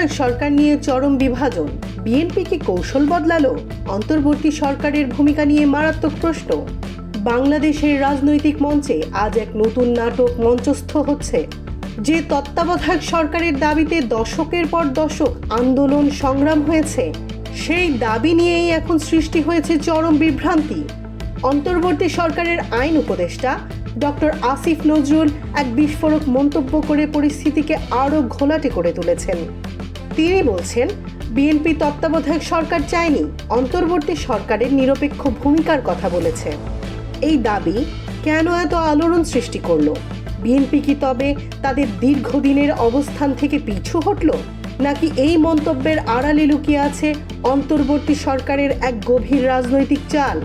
তত্ত্বাবধায়ক সরকার নিয়ে চরম বিভাজন। বিএনপি কি কৌশল বদলালো, অন্তর্বর্তী সরকারের ভূমিকা নিয়ে মারাত্মক প্রশ্ন। বাংলাদেশের রাজনৈতিক মঞ্চে আজ এক নতুন নাটক মঞ্চস্থ হচ্ছে। যে তত্ত্বাবধায়ক সরকারের দাবিতে দশকের পর দশক আন্দোলন সংগ্রাম হয়েছে, সেই দাবি নিয়েই এখন সৃষ্টি হয়েছে চরম বিভ্রান্তি। অন্তর্বর্তী সরকারের আইন উপদেষ্টা ডক্টর আসিফ নজরুল এক বিস্ফোরক মন্তব্য করে পরিস্থিতিকে আরও ঘোলাটে করে তুলেছেন। তিনি বলছেন, বিএনপি তত্ত্বাবধায়ক সরকার চায়নি, অন্তর্বর্তী সরকারের নিরপেক্ষ ভূমিকার কথা বলেছে। এই দাবি কেন এত আলোড়ন সৃষ্টি করল? বিএনপি কি তবে তাদের দীর্ঘদিনের অবস্থান থেকে পিছু হটল? নাকি এই মন্তব্যের আড়ালে লুকিয়ে আছে অন্তর্বর্তী সরকারের এক গভীর রাজনৈতিক চাল?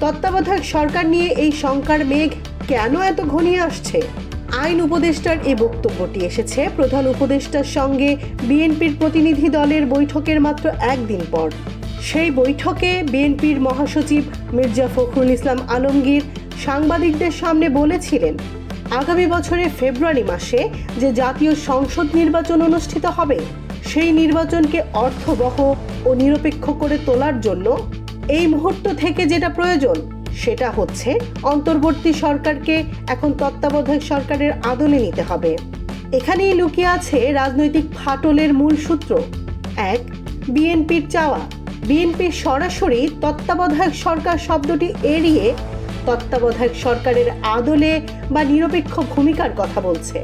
তত্ত্বাবধায়ক সরকার নিয়ে এই শঙ্কার মেঘ কেন এত ঘনিয়ে আসছে? আইন উপদেষ্টার এই বক্তব্যটি এসেছে। প্রধান উপদেষ্টার সঙ্গে বিএনপির প্রতিনিধি দলের বৈঠকের মাত্র একদিন পর। সেই বৈঠকে বিএনপির মহাসচিব মির্জা ফখরুল ইসলাম আলমগীর সাংবাদিকদের সামনে বলেছিলেন, আগামী বছরের ফেব্রুয়ারি মাসে যে জাতীয় সংসদ নির্বাচন অনুষ্ঠিত হবে, সেই নির্বাচনকে অর্থবহ ও নিরপেক্ষ করে তোলার জন্য এই মুহূর্ত থেকে যেটা প্রয়োজন সেটা হচ্ছে অন্তর্বর্তী সরকারকে এখন তত্ত্বাবধায়ক সরকারের আদলে নিতে হবে। এখানেই লুকিয়ে আছে রাজনৈতিক ফাটলের মূল সূত্র। এক, বিএনপির চাওয়া। বিএনপির সরাসরি তত্ত্বাবধায়ক সরকার শব্দটি এড়িয়ে তত্ত্বাবধায়ক সরকারের আদলে বা নিরপেক্ষ ভূমিকার কথা বলছে।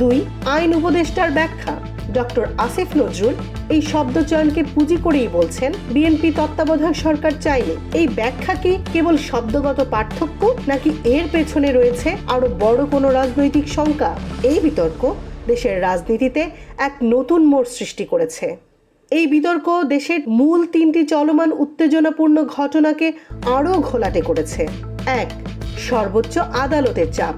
দুই, আইন উপদেষ্টার ব্যাখ্যা। ডক্টর আসিফ নজরুল এই শব্দচয়নকে পুঁজি করেই বলছেন, বিএনপি তত্ত্বাবধায়ক সরকার চাইলে। এই ব্যাখ্যা কি কেবল শব্দগত পার্থক্য নাকি এর পেছনে রয়েছে আরও বড় কোনো রাজনৈতিক শঙ্কা? এই বিতর্ক দেশের রাজনীতিতে এক নতুন মোড় সৃষ্টি করেছে। এই বিতর্ক দেশের মূল তিনটি চলমান উত্তেজনাপূর্ণ ঘটনাকে আরও ঘোলাটে করেছে। এক, সর্বোচ্চ আদালতের চাপ।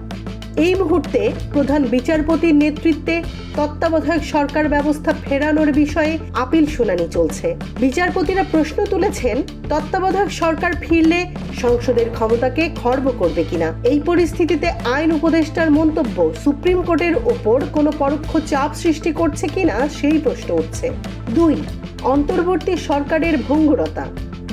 এই মুহূর্তে প্রধান বিচারপতির নেতৃত্বে তত্ত্বাবধায়ক সরকার ব্যবস্থা ফেরানোর বিষয়ে আপিল শুনানি চলছে। বিচারপতিরা প্রশ্ন তুলেছেন, তত্ত্বাবধায়ক সরকার ফিরলে সংসদের ক্ষমতাকে খর্ব করবে কিনা? এই পরিস্থিতিতে আইন উপদেষ্টার মন্তব্য, সুপ্রিম কোর্টের ওপর কোনো পরোক্ষ চাপ সৃষ্টি করছে কিনা সেই প্রশ্ন উঠছে। দুই, অন্তর্বর্তী সরকারের ভঙ্গুরতা।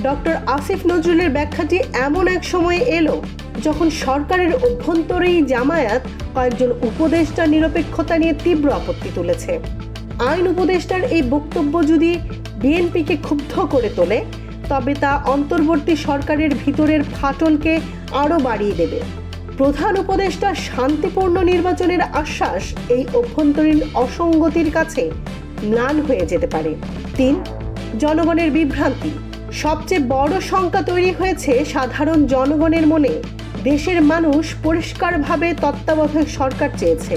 ডক্টর আসিফ নজরুলের ব্যাখ্যাটি এমন এক সময়ে এলো যখন সরকারের অভ্যন্তরেই জামায়াত কয়েকজন উপদেষ্টা নিরপেক্ষতা নিয়ে তীব্র আপত্তি তুলেছে। আইন উপদেষ্টার এই বক্তব্য যদি বিএনপিকে ক্ষুব্ধ করে তোলে, তবে তা অন্তর্বর্তী সরকারের ভিতরের ফাটলকে আরও বাড়িয়ে দেবে। প্রধান উপদেষ্টা শান্তিপূর্ণ নির্বাচনের আশ্বাস এই অভ্যন্তরীণ অসঙ্গতির কাছে ম্লান হয়ে যেতে পারে। তিন, জনগণের বিভ্রান্তি। সবচেয়ে বড় শঙ্কা তৈরি হয়েছে সাধারণ জনগণের মনে। দেশের মানুষ পরিষ্কারভাবে তত্ত্বাবধায়ক সরকার চেয়েছে।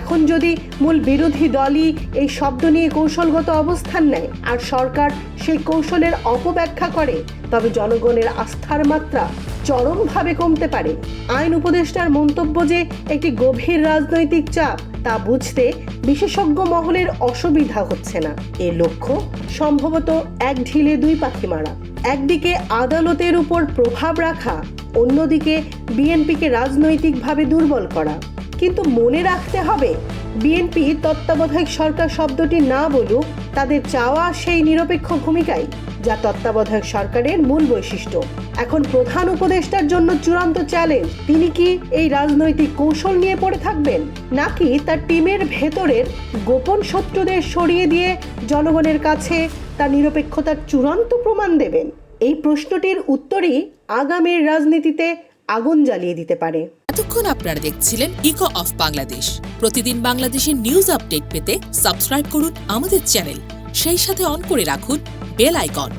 এখন যদি মূল বিরোধী দলই এই শব্দ নিয়ে কৌশলগত অবস্থান নেয় আর সরকার সেই কৌশলের অপব্যাখ্যা করে, তবে জনগণের আস্থার মাত্রা চরমভাবে কমতে পারে। আইন উপদেষ্টার মন্তব্য যে একটি গভীর রাজনৈতিক চাপ, তা বুঝতে বিশেষজ্ঞ মহলের অসুবিধা হচ্ছে না। এর লক্ষ্য সম্ভবত এক ঢিলে দুই পাখি মারা একদিকে আদালতের উপর প্রভাব রাখা অন্যদিকে বিএনপিকে রাজনৈতিকভাবে দুর্বল করা। কিন্তু মনে রাখতে হবে, বিএনপি তত্ত্বাবধায়ক সরকার শব্দটি না বলুক, তাদের চাওয়া সেই নিরপেক্ষ ভূমিকাই, যা তত্ত্বাবধায়ক সরকারের মূল বৈশিষ্ট্য। এখন প্রধান উপদেষ্টার জন্য চূড়ান্ত চ্যালেঞ্জ, তিনি কি এই রাজনৈতিক কৌশল নিয়ে পড়ে থাকবেন, নাকি তার টিমের ভেতরের গোপন শত্রুদের সরিয়ে দিয়ে জনগণের কাছে তার নিরপেক্ষতার চূড়ান্ত প্রমাণ দেবেন? এই প্রশ্নটির উত্তরই আগামীর রাজনীতিতে আগুন জ্বালিয়ে দিতে পারে। এতক্ষণ আপনারা দেখছিলেন ইকো অফ বাংলাদেশ। প্রতিদিন বাংলাদেশের নিউজ আপডেট পেতে সাবস্ক্রাইব করুন আমাদের চ্যানেল। সেই সাথে অন করে রাখুন বেল আইকন।